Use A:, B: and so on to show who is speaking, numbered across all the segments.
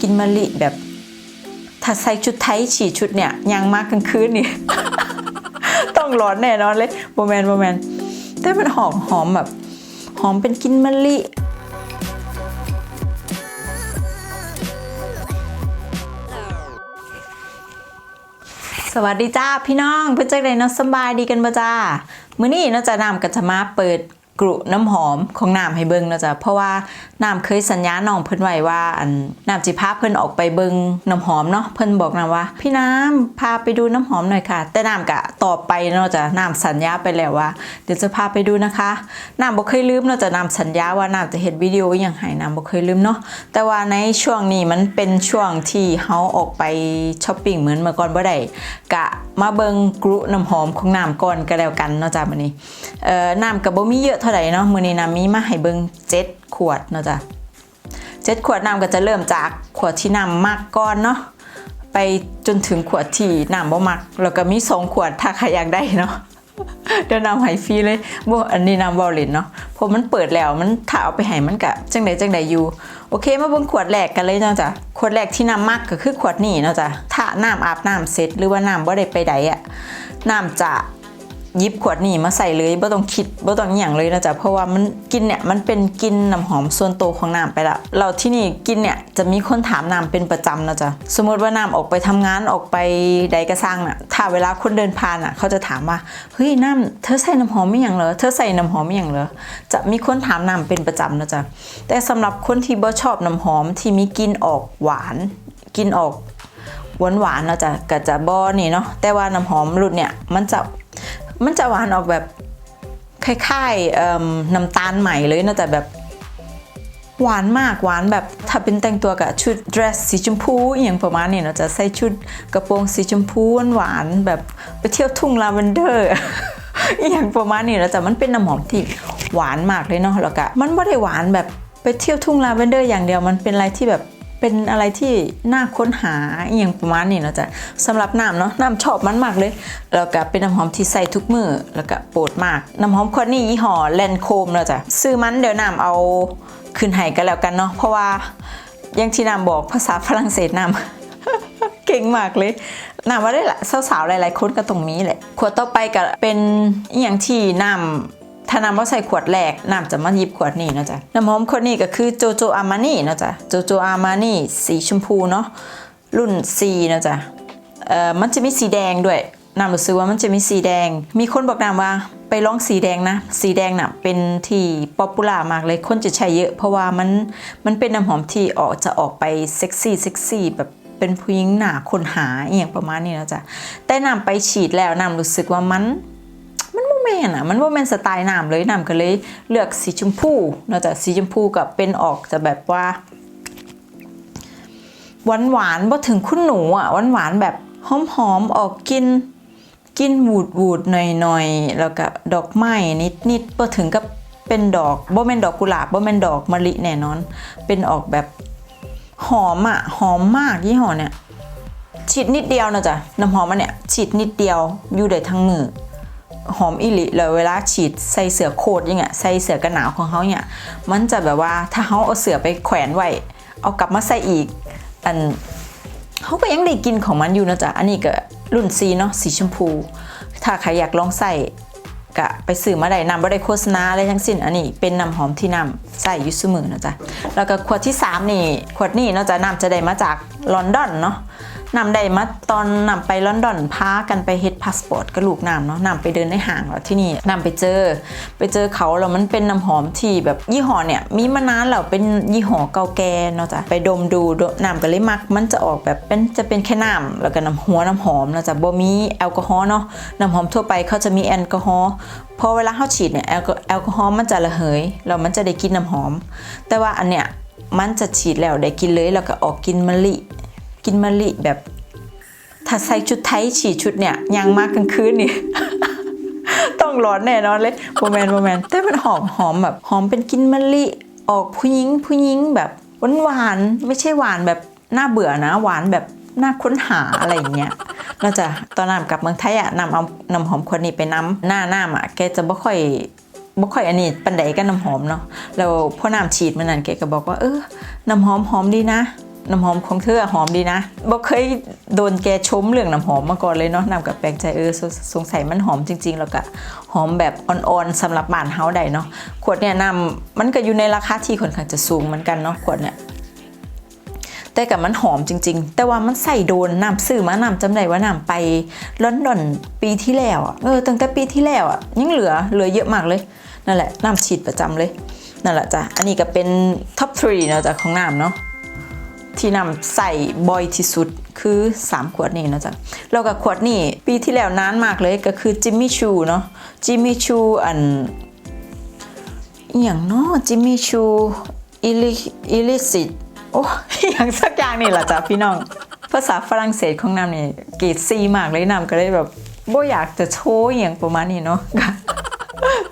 A: กินมะลิแบบ ถ้าใส่ชุดไทยฉีดชุดเนี่ยยังมากกลางคืนนี่ต้องร้อนแน่นอนเลยโมแมนโมแมนแต่มันหอมหอมแบบ หอมเป็นกินมะลิสวัสดีจ้าพี่น้องเพื่อนเจักไดเนาะสบายดีกันบ่จ้ามื้อนี้เนาะจะนำก็จะมาเปิด กรุน้ำหอมของน้ำให้เบิ่งเนาะจ้ะเพราะว่าน้ำเคยสัญญาน้องเพิ่นไว้ว่าอันน้ำจิพาเพิ่นออกไปเบิ่งน้ำหอมเนาะเพิ่นบอกน้ำว่า พี่น้ำพาไปดูน้ำหอมหน่อยค่ะ แต่น้ำกะตอบไปเนาะจ้ะน้ำสัญญาไปแล้วว่า เดี๋ยวจะพาไปดูนะคะน้ำบ่เคยลืมเนาะจ้ะน้ำสัญญาว่าน้ำจะเฮ็ดวิดีโออย่างให้น้ำบ่เคยลืมเนาะแต่ว่าในช่วงนี้มันเป็นช่วงที่เฮาออกไปช้อปปิ้งเหมือนเมื่อก่อนบ่ได้กะมาเบิงกรุน้ำหอมของน้ำก่อนก็แล้วกันเนาะจ้ะมื้อนี้เอ่อน้ำก็บ่มีเยอะท่าไหร่เนาะมือนี้น้ำมีมาให้เบิง7ขวดเนาะจ้ะ7ขวดน้ำก็จะเริ่มจากขวดที่น้ำมากก่อนเนาะไปจนถึงขวดที่น้ำบ่มักแล้วก็มีสองขวดถ้าใครอยากได้เนาะเดี๋ยวนำให้ฟรีเลยบ่อันนี้นำบอลเลนเนาะเพราะมันเปิดแล้วมันถ้าเอาไปให้มันกะจังใดจังใดอยู่ โอเคมาเบิ่งขวดแรกกันเลยเนาะจ้ะขวดแรกที่นำมักก็คือขวดนี้เนาะจ้ะถ้าน้ำอาบน้ำเสร็จหรือว่าน้ำบ่ได้ไปใดอะน้ำจะ ยิบขวดนี้มาใส่เลยบ่ต้องคิดบ่ต้องอย่างเลยนะจ๊ะเพราะว่ามันกินเนี่ยมันเป็นกินน้ำหอมส่วนตัวของน้ำไปละเราที่นี่กินเนี่ยจะมีคนถามน้ำเป็นประจำนะจ๊ะสมมติว่าน้ำออกไปทำงานออกไปใดกระสร้างน่ะถ้าเวลาคนเดินผ่านอะเขาจะถามว่าเฮ้ยน้ำเธอใส่น้ำหอมไม่อย่างเหรอเธอใส่น้ำหอมไม่อย่างเหรอจะมีคนถามน้ำเป็นประจำนะจ๊ะแต่สำหรับคนที่บ่ชอบน้ำหอมที่มีกลิ่นออกหวานกลิ่นออกหวานหวานๆเนาะจ้ะก็จะบอนี่เนาะแต่ว่าน้ำหอมรุ่นเนี่ยมันจะ มันจะหวานออกแบบคล้ายๆน้ำตาลใหม่เลยเนะแต่แบบหวานมากหวานแบบถ้าเป็นแต่งตัวกับชุดเดรสสีชมพูอย่างประมาณนี้เนาะจะใส่ชุดกระโปรงสีชมพูหวานแบบไปเที่ยวทุ่งลาเวนเดอร์อย่างประมาณนี้แล้วแต่มันเป็นน้ำหอมที่หวานมากเลยเนาะแล้วก็มันไม่ได้หวานแบบไปเที่ยวทุ่งลาเวนเดอร์อย่างเดียวมันเป็นอะไรที่แบบ เป็นอะไรที่น่าค้นหาอย่างประมาณนี้เนาะจ๊ะสำหรับน้ำเนาะน้ำชอบมันมากเลย แล้วก็เป็นน้ำหอมที่ใส่ทุกมือแล้วก็โปรดมาก น้ำหอมคนนี้ยี่ห้อแลนโคมเนาะจ๊ะซื้อมันเดี๋ยวน้ำเอาขึ้นให้กันแล้วกันเนาะเพราะว่าอย่างที่น้ำบอกภาษาฝรั่งเศสน้ำเก่งมากเลยน้ำว่าได้ละสาวๆหลายๆคนก็ตรงนี้แหละขวดต่อไปก็เป็นอย่างที่น้ำ ถ้านำว่าใส่ขวดแรกน้ำจะมาหยิบขวดนี้เนาะจ๊ะน้ำหอมขวดนี้ก็คือโจโจอามานี่เนาะจ๊ะโจโจอามานี่สีชมพูเนาะรุ่น C เนาะจ๊ะเอ่อมันจะมีสีแดงด้วยน้ำรู้สึกว่ามันจะมีสีแดง มีคนบอกน้ำว่าไปลองสีแดงนะ สีแดงน่ะเป็นที่ป๊อปปูล่ามากเลย คนจะใช้เยอะ เพราะว่ามันมันเป็นน้ำหอมที่ออกจะออกไปเซ็กซี่เซ็กซี่แบบเป็นผู้หญิงหนาคนหาอย่างประมาณนี้นะจ๊ะแต่น้ำไปฉีดแล้วน้ำรู้สึกว่ามัน มันโมนอะมันโมเมนสไตล์น้ำเลยน้ำก็เลยเลือกสีชมพูเนอกจากสีชมพูกับเป็นออกจะแบบว่าหวานหวานๆบ่ถึงคุณหนูอะหวานหวานแบบหอมหอมออกกินกินวูดวูดหน่อยหน่อยแล้วก็ดอกไม้นิดนิดๆบ่ถึงกับเป็นดอกบ่แม่นดอกกุหลาบบ่แม่นดอกมะลิแน่นอน เป็นออกแบบหอมอะหอมมากยี่ห้อเนี่ยฉีดนิดเดียวนะจ๊ะน้ำหอมมันเนี่ยฉีดนิดเดียวอยู่ได้ทั้งมือ หอมอิลิเลยเวลาฉีดใส่เสือโคตรอย่างเงี้ยใส่เสือกันหนาวของเขาเนี่ยมันจะแบบว่าถ้าเขาเอาเสือไปแขวนไว้เอากลับมาใส่อีก อันเขาก็ยังได้กินของมันอยู่นะจ๊ะอันนี้ก็รุ่นซีเนาะสีชมพู ถ้าใครอยากลองใส่ก็ไปซื้อมาได้นำบ่ได้โฆษณาอะไรทั้งสิ้น อันนี้เป็นน้ำหอมที่นำใส่อยุสมือนะจ๊ะแล้วก็ขวดที่ 3 นี่ ขวดนี้เนาะจ๊ะนำจะได้มาจากลอนดอนเนาะ นำได้มาตอนนำไปลอนดอนพากันไปเฮ็ดพาสปอร์ตกับลูกนำเนาะนำไปเดินในห้างแล้วที่นี่นำไปเจอ ไปเจอเขาแล้วมันเป็นน้ำหอมที่แบบยี่ห้อเนี่ยมีมานานแล้วเป็นยี่ห้อเก่าแก่เนาะจ้ะไปดมดูน้ำก็เลยมัก มันจะออกแบบเป็นจะเป็นแค่น้ำแล้วก็น้ำหัวน้ำหอมเนาะจ้ะบ่มีแอลกอฮอล์เนาะน้ำหอมทั่วไปเขาจะมีแอลกอฮอล์พอเวลาเขาฉีดเนี่ยแอลกอแอลกอฮอล์มันจะระเหยแล้วมันจะได้กลินน้ำหอม แต่ว่าอันเนี้ยมันจะฉีดแล้วได้กินเลยแล้วก็ออกกินมะลิ กินมะลิแบบ ถ้าใส่ชุดไทยฉีดชุดเนี่ยยังมากกลางคืนนี่ต้องร้อนแน่นอนเลยโมแมนโมแมนแต่มันหอมหอมแบบหอมเป็นกินมะลิออกผู้หญิงผู้หญิงแบบหวานหวานไม่ใช่หวานแบบน่าเบื่อนะ หวานแบบน่าค้นหาอะไรอย่างเงี้ยเราจะตอนนำกลับเมืองไทยอะนำเอาน้ำหอมคนนี้ไปน้ำหน้าหน้าอะแกจะบ่ค่อยบ่ค่อยอันนี้ปันไดกันน้ำหอมเนาะแล้วพอน้ำฉีดมันนั่นแกก็บอกว่าเออน้ำหอมหอมดีนะ น้ำหอมของเธอหอมดีนะบ่เคยโดนแกชมเรื่องน้ำหอมมาก่อนเลยเนาะนำกับแปลกใจเออสงสัยมันหอมจริง ๆ แล้วก็หอมแบบอ่อนๆสำหรับบ้านเฮาได้เนาะขวดเนี่ยนำมันก็อยู่ในราคาที่ค่อนข้างจะสูงเหมือนกันเนาะขวดเนี่ยแต่กับมันหอมจริง ๆ แต่ว่ามันใส่โดนน้ำซื้อมานำจำได้ว่าน้ำไปลอนดอนปีที่แล้วอะเออตั้งแต่ปีที่แล้วอะยังเหลือเหลือเยอะมากเลยนั่นแหละน้ำฉีดประจำเลยนั่นแหละจ้ะอันนี้ก็เป็นท็อป3เนาะจ้ะของน้ำเนาะ ที่นำใส่บ่อยที่สุดคือ 3 ขวดนี้นะจ๊ะแล้วก็ขวดนี้ปีที่แล้วนานมากเลยก็คือจิมมี่ชูเนาะจิมมี่ชูอันอย่างเนาะจิมมี่ชูอิลิอิลิสิตโอ้อย่างสักอย่างนี่แหละจ้ะพี่น้อง ภาษาฝรั่งเศสของนำนี่เกรดซีมากเลยนำก็เลยแบบบ่อยากจะโชว์อย่างประมาณนี้เนาะ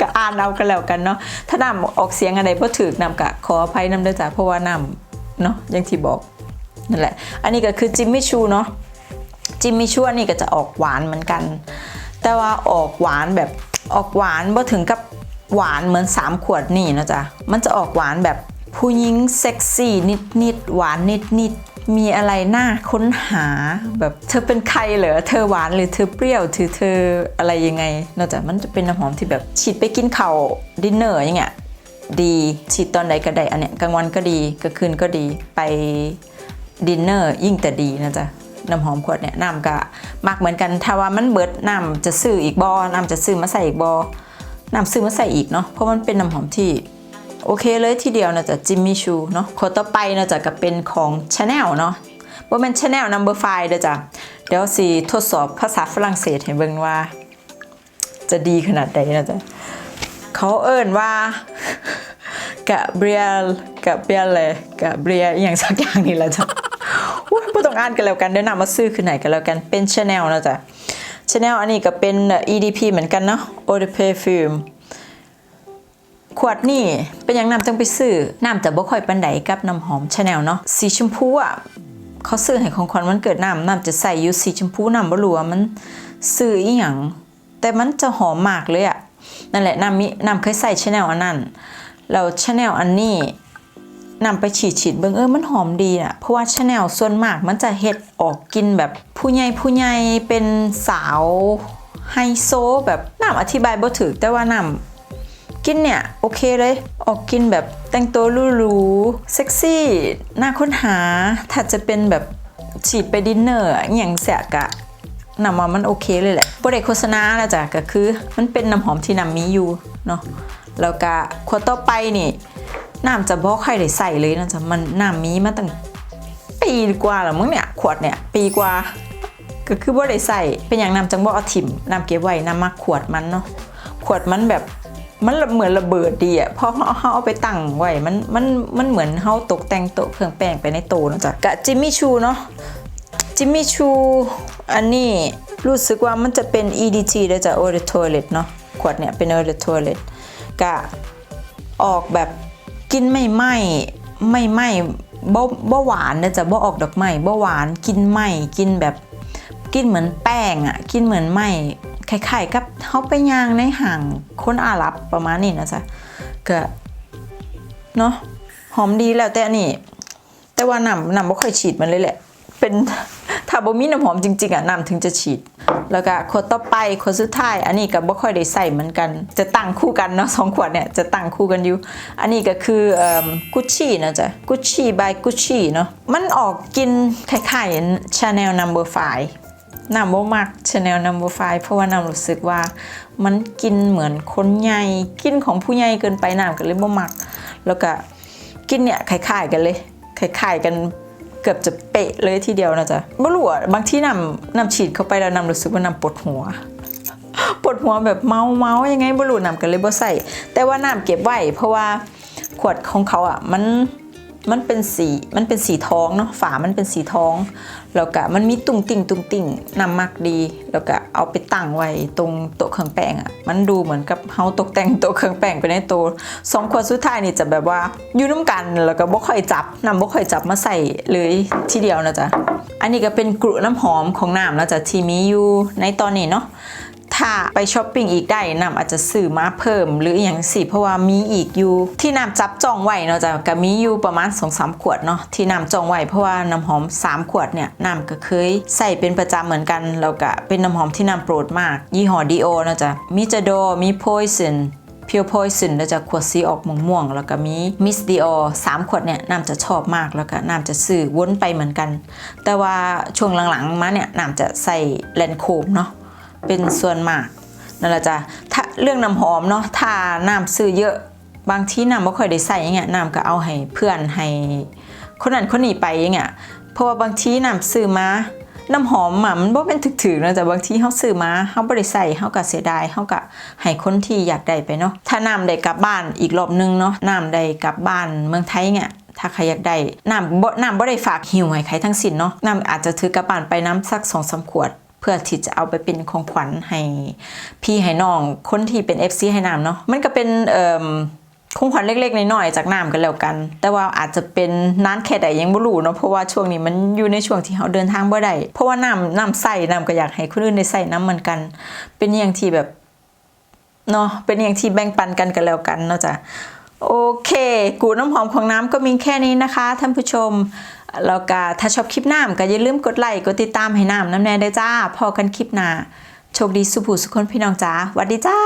A: ก็อ่านเอากันแล้วกันเนาะถ้านำออกเสียงอะไรพอถือนำกะขออภัยนำด้วยจ้ะเพราะว่านำ เนาะอย่างที่บอกนั่นแหละ อันนี้ก็คือจิมมี่ชูเนาะจิมมี่ชูอันนี้ก็จะออกหวานเหมือนกัน แต่ว่าออกหวานแบบออกหวานบ่ถึงกับหวานเหมือน 3 ขวดนี่นะจ๊ะมันจะออกหวานแบบผู้หญิงเซ็กซี่นิดนิดๆหวานนิดนิดๆมีอะไรน่าค้นหาแบบเธอเป็นใครเหรอเธอหวานหรือเธอเปรี้ยวถือเธออะไรยังไงนอกจากมันจะเป็นน้ำหอมที่แบบฉีดไปกินข้าวดินเนอร์อย่างเงี้ย ดีฉีดตอนใดก็ได้อันเนี้ยกลางวันก็ดีกลางคืนก็ดีไปดินเนอร์ยิ่งแต่ดีนะจ๊ะน้ำหอมขวดเนี่ยน้ำก็มักเหมือนกันถ้าว่ามันเบิดน้ำจะซื้ออีกบอน้ำจะซื้อมาใส่อีกบอน้ำซื้อมาใส่อีกเนาะเพราะมันเป็นน้ำหอมที่โอเคเลยทีเดียวนะจ๊ะจิมมี่ชูเนาะขวดต่อไปนะจ๊ะก็เป็นของ Chanel เนาะว่าเป็น Chanel number 5เด้อจ้ะเดี๋ยวสิทดสอบภาษาฝรั่งเศสให้เบิ่งว่า จะดีขนาดใดนะจ๊ะเขาเอิ้นว่า กะเบรียลกะเบรียลเลยกะเบรียอหย่างสักอย่างนี่แหละจ้ะอุ๊ยบ่ต้องอ่านกันแล้วกันเดี๋ยวนำมาซื้อคือไหนกันแล้วกันเป็น Chanel นะจ๊ะ Chanel อันนี้ก็เป็น EDP เหมือนกันเนาะ Eau de Parfum ขวดนี่เป็นอย่างนำจังไปซื้อน้ำจะบ่ค่อยปันไดกับน้ำหอม Chanel เนาะสีชมพูอะเขาซื้อให้ของขวัญวันเกิดน้ำน้ำจะใส่อยู่สีชมพูน้ำบ่รู้ว่ามันซื้ออีหยังแต่มันจะหอมมากเลยอะนั่นแหละน้ำมีน้ำเคยใส่ Chanel อันนั้น แล้ว Chanel อันนี้นำไปฉีดฉีดๆเบิ่งเออมันหอมดีอะเพราะว่าชาแนลส่วนมากมันจะเฮ็ดออกกินแบบผู้ใหญ่ผู้ใหญ่เป็นสาวไฮโซแบบน้ำอธิบายบ่ถูกแต่ว่าน้ำกินเนี่ย โอเคเลย ออกกินแบบแต่งตัวหรูๆเซ็กซี่น่าค้นหาถ้าจะเป็นแบบฉีดไปดินเนอร์อย่างแสกอะนำว่ามันโอเคเลยแหละบ่ได้โฆษณาแล้วจ้ะก็คือ มันเป็นน้ำหอมที่นำมีอยู่เนาะ แล้วก็ขวดต่อไปนี่น้ำจะบอกใครได้ใส่เลยนะจ๊ะมันน้ำมีมาตั้งปีกว่าแล้วมั้งเนี่ยขวดเนี่ยปีกว่าก็คือว่าได้ใส่เป็นอย่างน้ำจังบอกเอาถิ่มน้ำเก็บไว้น้ำมักขวดมันเนาะขวดมันแบบมันเหมือนระเบิดดีอะเพราะเขาเขาเอาไปตั้งไว้มันมันมันเหมือนเขาตกแต่งโต๊ะเครื่องแป้งไปในโต๊ะนะจ๊ะกะจิมมี่ชูเนาะจิมมี่ชูอันนี้รู้สึกว่ามันจะเป็น EDT ด้วยจ้ะ Eau de toilet เนาะขวดเนี่ยเป็น Eau de toilet กะออกแบบกินไม่ไหม้ไม่ไหม้บ่บ่หวานนะจะบ่ออกดอกไม้บ่หวานกินไหม้กินแบบกินเหมือนแป้งอะกินเหมือนไหม้คล้ายๆกับเฮาไปย่างในห่างคนอาหรับประมาณนี้นะจ๊ะก็เนาะหอมดีแล้วแต่นนี้แต่ว่าน้ำน้ำบ่ค่อยฉีดมันเลยแหละ เป็น ถ้าบ่มีน้ำหอมจริงๆอะน้ำถึงจะฉีด แล้วก็ขวดต่อไปขวดสุดท้าย อันนี้ก็บ่ค่อยได้ใส่เหมือนกัน จะตั้งคู่กันเนาะสองขวดเนี่ยจะตั้งคู่กันอยู่ อันนี้ก็คือกุชชี่นะจ๊ะกุชชี่ by กุชชี่เนาะมันออกกินคล้ายๆ Chanel number 5น้ำบ่มัก Chanel number 5เพราะว่าน้ำรู้สึกว่ามันกินเหมือนคนใหญ่กินของผู้ใหญ่เกินไปน้ำก็เลยบ่มัก แล้วก็กินเนี่ยคล้ายๆกันเลยคล้ายๆกัน เกือบจะเป๊ะเลยทีเดียวนะจ๊ะไม่รู้อะบางที่นำนำฉีดเข้าไปแล้วนำรู้สึกว่านำปวดหัวปวดหัวแบบเมาเมายังไงบ่รู้นำกันเลยบ่ใส่แต่ว่าน้ำเก็บไว้เพราะว่าขวดของเขาอะมันมันเป็นสีมันเป็นสีทองเนาะฝามันเป็นสีทอง แล้วก็มันมีตุ่งติ่งตุ่งติ่งนำมักดี แล้วก็เอาไปตั้งไว้ตรงโต๊ะเครื่องแป้งอะมันดูเหมือนกับเฮาตกแต่งโต๊ะเครื่องแป้งไปในโต๊ะสองขวดสุดท้ายนี่จะแบบว่าอยู่น้ำกันแล้วก็บ่ค่อยจับนำบ่ค่อยจับมาใส่เลยทีเดียวนะจ๊ะอันนี้ก็เป็นกลุ่น้ำหอมของน้ำนะจ๊ะที่มีอยู่ในตอนนี้เนาะ ถ้าไปช้อปปิ้งอีกได้น้ำอาจจะซื้อมาเพิ่ม หรืออย่างสิเพราะว่ามีอีกอยู่ที่น้ำจับจองไว้เนาะจ้ะก็มีอยู่ประมาณ2อสขวดเนาะที่น้ำจองไว้เพราะว่าน้ำหอม 3 ขวดเนี่ยน้ำก็เคยใส่เป็นประจำเหมือนกันแล้วก็เป็นน้ำหอมที่น้ำโปรดมาก ยี่ห้อดีโอเนาะจ้ะมีจโดมี Poison Pure Poison แล้วจะขวดสีออกม่วงๆแล้วก็มี Miss Dior 3ขวดเนี่ยน้ำจะชอบมากแล้วก็น้ำจะซื้อวนไปเหมือนกัน แต่ว่าช่วงหลังๆมาเนี่ยน้ำจะใส่แลนโคมเนาะ เป็นส่วนมากนั่นแหละจ้ะถ้าเรื่องน้ำหอมเนาะถ้าน้ำซื้อเยอะบางทีน้ำไม่ค่อยได้ใส่อย่างเงี้ยน้ำก็เอาให้เพื่อนให้คนนั้นคนนี้ไปอย่างเงี้ยเพราะว่าบางทีน้ำซื้อมาน้ำหอมอะมันบ่เป็นถึกๆนะแต่บางทีเฮาซื้อมาเฮาบ่ได้ใส่เฮาก็เสียดายเฮาก็ให้คนที่อยากได้ไปเนาะถ้าน้ำได้กลับบ้านอีกรอบนึงเนาะน้ำได้กลับบ้านเมืองไทยเนี่ยถ้าใครอยากได้น้ำบ่น้ำบ่ได้ฝากหิวให้ใครทั้งสิ้นเนาะน้ำอาจจะถือกลับบ้านไปน้ำสัก2องสาขวด เพื่อที่จะเอาไปเป็นของขวัญให้พี่ให้น้องคนที่เป็น FC ให้น้ำเนาะมันก็เป็นเอ่อของขวัญเล็กๆน้อยๆจากน้ำกันแล้วกัน แต่ว่าอาจจะเป็นนานแค่ใดยังบ่รู้เนาะเพราะว่าช่วงนี้มันอยู่ในช่วงที่เราเดินทางบ่ได้เพราะว่าน้ำน้ำใส่น้ำก็อยากให้คนอื่นได้ใส่น้ำเหมือนกัน เป็นอย่างที่แบบเนาะเป็นอย่างที่แบ่งปันกันกันแล้วกันเนาะจ้ะโอเค กูน้ำหอมของน้ำก็มีแค่นี้นะคะท่านผู้ชม แล้วก็ถ้าชอบคลิปน้ำก็อย่าลืมกดไลค์กดติดตามให้น้ำน้ำแน่ได้วยจ้าพอกันคลิปหน้าโชคดีสุภูสุขคนพี่น้องจ้าสวัสดีจ้า